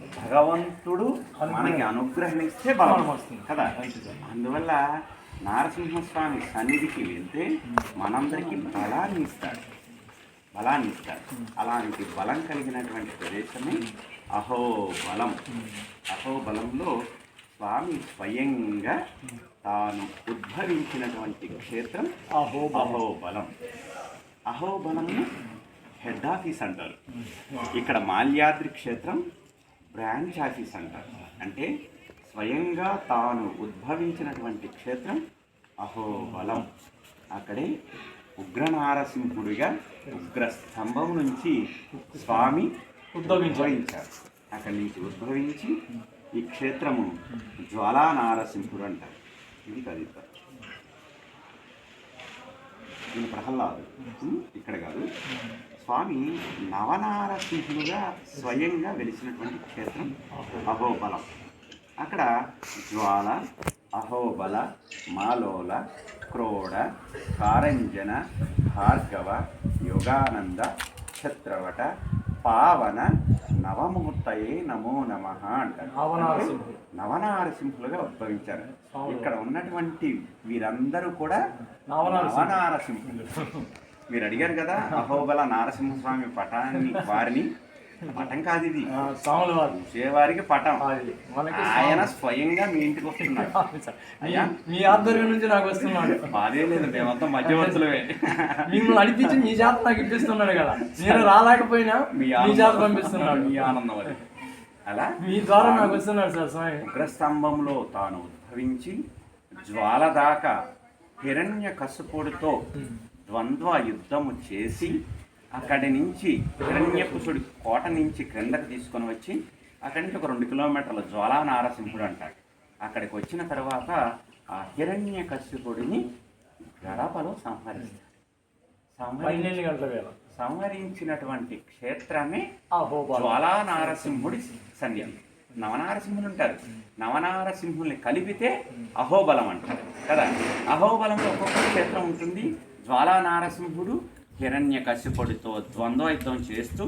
భగవంతుడు మనకి అనుగ్రహం ఇస్తే బలం వస్తుంది. కదా. అందువల్ల నారసింహస్వామి సన్నిధికి వెళ్తే మనందరికీ బలాన్ని ఇస్తాడు. బలాన్ని ఇస్తాడు. అలాంటి బలం కలిగినటువంటి ప్రదేశమే అహోబలం అహోబలంలో స్వామి స్వయంగా తాను ఉద్భవించినటువంటి క్షేత్రం అహో అహోబలం అహోబలము హెడ్ ఆఫీస్ అంటారు. ఇక్కడ మాల్యాద్రి క్షేత్రం బ్రాంచ్ ఆఫీస్ అంటారు అంటే స్వయంగా తాను ఉద్భవించినటువంటి క్షేత్రం అహోబలం అక్కడే ఉగ్రనారసింహుడిగా ఉగ్ర స్తంభం నుంచి స్వామి ఉద్భవించారు. అక్కడి నుంచి ఉద్భవించి ఈ క్షేత్రము జ్వాలా నారసింహుడు అంటారు ఇది కవిత. ఈయన ప్రహ్లాదు. ఇక్కడ కాదు. స్వామి నవనారసింహులుగా స్వయంగా వెలిసినటువంటి క్షేత్రం అహోబలం అక్కడ జ్వాల అహోబల మాలోల క్రోడ కారంజన భార్గవ యోగానంద ఛత్రవట పావన నవముహూర్తయే నమో నమ అంటారు నవనారసింహులు. నవనారసింహులుగా ఉద్భవించారు. ఇక్కడ ఉన్నటువంటి వీరందరూ కూడా నవనారసింహులు. మీరు అడిగారు కదా అహోబల నారసింహస్వామి పటాన్ని వారిని. పటం కాదు ఇది. చూసేవారికి పటం. అది. ఆయన స్వయంగా మీ ఇంటికి వస్తున్నాడు. మీ- ఆధ్వర్యం నుంచి నాకు వస్తున్నాడు. బాధే లేదు మేమంతా మధ్యవర్తులమే. మిమ్మల్ని నడిపించి మీ చేత నాకు ఇప్పిస్తున్నాడు కదా. నేను రాలేకపోయినా మీ ఆనందం. పంపిస్తున్నాడు. మీ ఆనందం అది. అలా? మీ ద్వారా నాకు వస్తున్నాడు సార్ స్వామి. ఉగ్రస్తంభంలో తాను ఉద్భవించి జ్వాల దాకా హిరణ్య కసుపుడితో ద్వంద్వ యుద్ధము చేసి అక్కడి నుంచి హిరణ్యపుసుడి కోట నుంచి క్రిందకు తీసుకొని వచ్చి అక్కడి నుంచి ఒక రెండు కిలోమీటర్ల జ్వాలా నారసింహుడు అంటాడు. అక్కడికి వచ్చిన తర్వాత ఆ హిరణ్య కశ్యపుడిని గడపలో సంహరిస్తాడు. సంహరించినటువంటి క్షేత్రమే జ్వాలా నారసింహుడి సన్నిధి. నవనారసింహులు ఉంటారు. నవనారసింహుల్ని కలిపితే అహోబలం అంటారు. కదా? అహోబలంలో ఒక్కొక్క క్షేత్రం ఉంటుంది. జ్వాలా నారసింహుడు హిరణ్య కశ్యపుడితో ద్వంద్వయుద్ధం చేస్తూ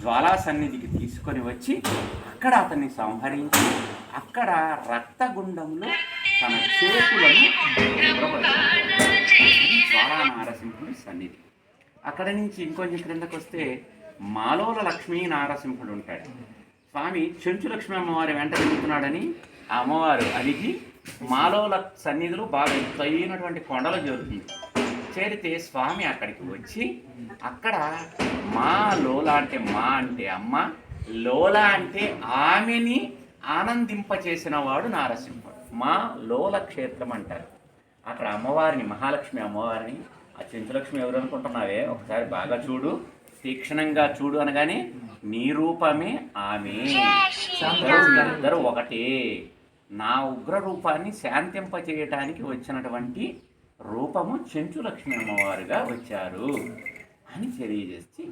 జ్వాలా సన్నిధికి తీసుకొని వచ్చి అక్కడ అతన్ని సంహరించి అక్కడ రక్తగుండంలో తన చేతులను జ్వాలా నారసింహుడి సన్నిధి. అక్కడ నుంచి ఇంకొంచెం క్రిందకు వస్తే మాలోల లక్ష్మీ నారసింహుడు ఉంటాడు. స్వామి చెంచు లక్ష్మి అమ్మవారి వెంట తిరుగుతున్నాడని ఆ అమ్మవారు అడిగి మాలోల సన్నిధిలో బాగా ఎత్తైనటువంటి కొండలు చేరుతుంది చేరితే స్వామి అక్కడికి వచ్చి అక్కడ మా లోల అంటే మా అంటే అమ్మ లోల అంటే ఆమెని ఆనందింపచేసిన వాడు నారసింహుడు. మా లోల క్షేత్రం అంటారు. అక్కడ అమ్మవారిని మహాలక్ష్మి అమ్మవారిని ఆ చెంచులక్ష్మి ఎవరు అనుకుంటున్నావే? ఒకసారి బాగా చూడు తీక్షణంగా చూడు అనగానే నీ రూపమే ఆమె. ఇద్దరు ఒకటే. నా ఉగ్ర రూపాన్ని శాంతింపచేయటానికి వచ్చినటువంటి రూపము చెంచులక్ష్మి అమ్మవారుగా వచ్చారు అని తెలియజేసి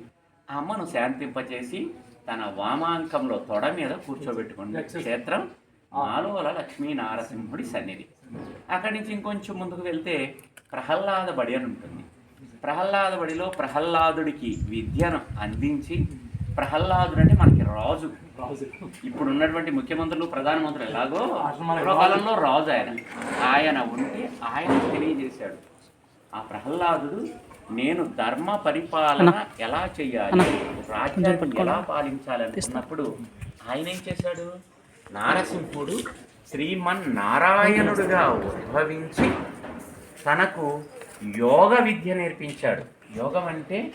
అమ్మను శాంతింపచేసి తన వామాంకంలో తొడ మీద కూర్చోబెట్టుకున్న క్షేత్రం మాలోల లక్ష్మీ నారసింహుడి సన్నిధి. అక్కడి నుంచి ఇంకొంచెం ముందుకు వెళ్తే ప్రహ్లాద బడి అని ఉంటుంది. ప్రహ్లాద బడిలో ప్రహ్లాదుడికి విద్యను అందించి ప్రహ్లాదుడు అంటే మనకి రాజు. రాజు. ఇప్పుడు ఉన్నటువంటి ముఖ్యమంత్రులు ప్రధానమంత్రులు ఎలాగో పూర్వకాలంలో రాజు. ఆయన. ఆయన ఉంటే ఆయన తెలియజేశాడు. ఆ ప్రహ్లాదుడు నేను ధర్మ పరిపాలన ఎలా చేయాలి? రాజ్యాన్ని ఎలా పాలించాలి అనుకున్నప్పుడు ఆయన ఏం చేశాడు? నారసింహుడు శ్రీమన్ నారాయణుడుగా ఉద్భవించి తనకు యోగ విద్య నేర్పించాడు. యోగం అంటే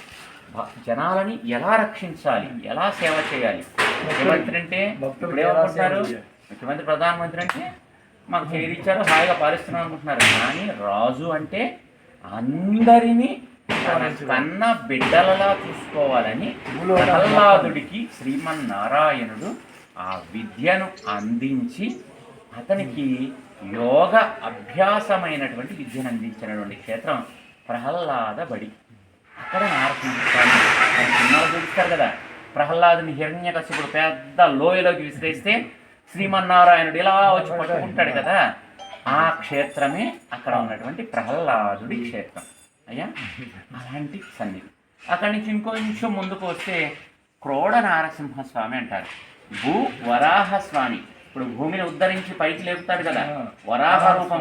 జనాలని ఎలా రక్షించాలి? ఎలా సేవ చేయాలి? ముఖ్యమంత్రి అంటే ఇప్పుడు ఏమనుకుంటున్నారు? ముఖ్యమంత్రి ప్రధానమంత్రి అంటే మాకు చేరి ఇచ్చారు హాయిగా పాలిస్తున్నాం అనుకుంటున్నారు. కానీ రాజు అంటే అందరినీ తన కన్న బిడ్డలలా చూసుకోవాలని ప్రహ్లాదుడికి శ్రీమన్నారాయణుడు ఆ విద్యను అందించి అతనికి యోగ అభ్యాసమైనటువంటి విద్యను అందించినటువంటి క్షేత్రం ప్రహ్లాద బడి అక్కడ నారసింహస్వామి ఆయన సినిమాలు చూపిస్తారు కదా. ప్రహ్లాదుని హిరణ్యకశిపుడు పెద్ద లోయలోకి విసిరేస్తే శ్రీమన్నారాయణుడు ఇలా వచ్చి పట్టుకుంటాడు కదా. ఆ క్షేత్రమే అక్కడ ఉన్నటువంటి ప్రహ్లాదుడి క్షేత్రం. అయ్యా? అలాంటి సన్నిధి. అక్కడి నుంచి ఇంకొంచెం ముందుకు వస్తే క్రోడ నారసింహస్వామి అంటారు. భూ వరాహ స్వామి. ఇప్పుడు భూమిని ఉద్ధరించి పైకి లేపుతాడు కదా. వరాహ రూపంలో